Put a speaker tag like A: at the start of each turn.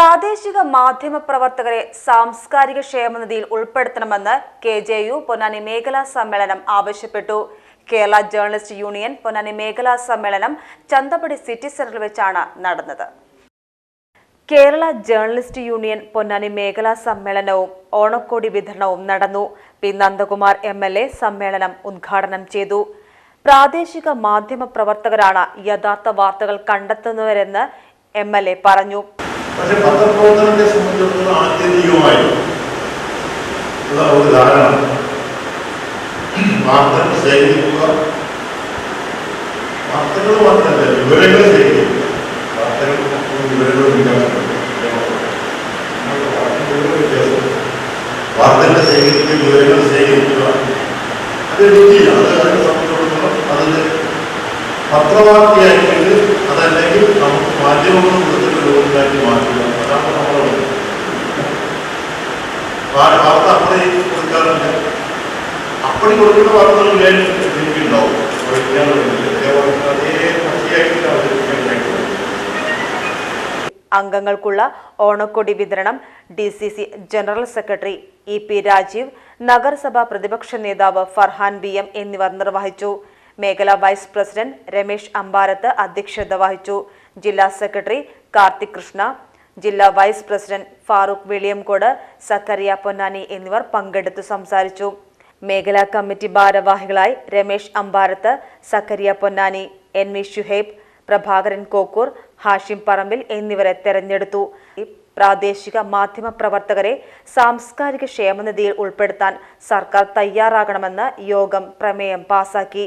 A: പ്രാദേശിക മാധ്യമ പ്രവർത്തകരെ സാംസ്കാരിക ക്ഷേമനിധിയിൽ ഉൾപ്പെടുത്തണമെന്ന് കെ ജെ യു പൊന്നാനി മേഖലാ സമ്മേളനം ആവശ്യപ്പെട്ടു. കേരള ജേർണലിസ്റ്റ് യൂണിയൻ പൊന്നാനി മേഖലാ സമ്മേളനം ചന്തപ്പടി സിറ്റി സെന്ററിൽ വെച്ചാണ് നടന്നത്. കേരള ജേർണലിസ്റ്റ് യൂണിയൻ പൊന്നാനി മേഖലാ സമ്മേളനവും ഓണക്കോടി വിതരണവും നടന്നു. P Nandakumar M L A സമ്മേളനം ഉദ്ഘാടനം ചെയ്തു. പ്രാദേശിക മാധ്യമ പ്രവർത്തകരാണ് യഥാർത്ഥ വാർത്തകൾ കണ്ടെത്തുന്നവരെന്ന് എം എൽ എ പറഞ്ഞു.
B: പക്ഷെ പത്രപ്രവർത്തനത്തെ സംബന്ധിച്ചിടത്തോളം ആത്യന്തികമായി ഉള്ള ഒരു ധാരണ. വാർത്തകൾ ശേഖരിക്കുക. വാർത്തകൾ മാത്രമല്ല വിവരങ്ങൾ ശേഖരിക്കുക. വാർത്തകൾ വിവരങ്ങളും വ്യത്യാസമുണ്ട് വാർത്തകൾ ശേഖരിക്കുക വിവരങ്ങൾ ശേഖരിക്കുക. അത് രീതിയാണ് അത് അതിനെ സംബന്ധിച്ചിടത്തോളം അതിന് പത്രവാർത്തയാക്കിയിട്ട് അതല്ലെങ്കിൽ കൊടുത്തിട്ട് ലോകത്തിലാക്കി മാറ്റുക. അതാണ് വാർത്ത കൊടുക്കാറുണ്ട്. അപ്പടി കൊടുക്കുന്ന വാർത്തകൾ
A: അംഗങ്ങൾക്കുള്ള ഓണക്കൊടി വിതരണം D C C general secretary E P Rajeev നഗരസഭാ പ്രതിപക്ഷ നേതാവ് ഫർഹാൻ ബി എം എന്നിവർ നിർവഹിച്ചു. മേഖലാ വൈസ് പ്രസിഡന്റ് രമേശ് അമ്പാരത്ത് അധ്യക്ഷത വഹിച്ചു. ജില്ലാ സെക്രട്ടറി കാർത്തിക് കൃഷ്ണ ജില്ലാ വൈസ് പ്രസിഡന്റ് ഫാറൂഖ് വെളിയംകോട് സക്കറിയ പൊന്നാനി എന്നിവർ പങ്കെടുത്തു സംസാരിച്ചു. മേഖലാ കമ്മിറ്റി ഭാരവാഹികളായി രമേശ് അമ്പാരത്ത് സക്കറിയ പൊന്നാനി എൻ വി ഷുഹേബ് പ്രഭാകരൻ കോക്കൂർ ഹാഷിം പറമ്പിൽ എന്നിവരെ തെരഞ്ഞെടുത്തു. പ്രാദേശിക മാധ്യമ പ്രവർത്തകരെ സാംസ്കാരിക ക്ഷേമനിധിയിൽ ഉൾപ്പെടുത്താൻ സർക്കാർ തയ്യാറാകണമെന്ന് യോഗം പ്രമേയം പാസാക്കി.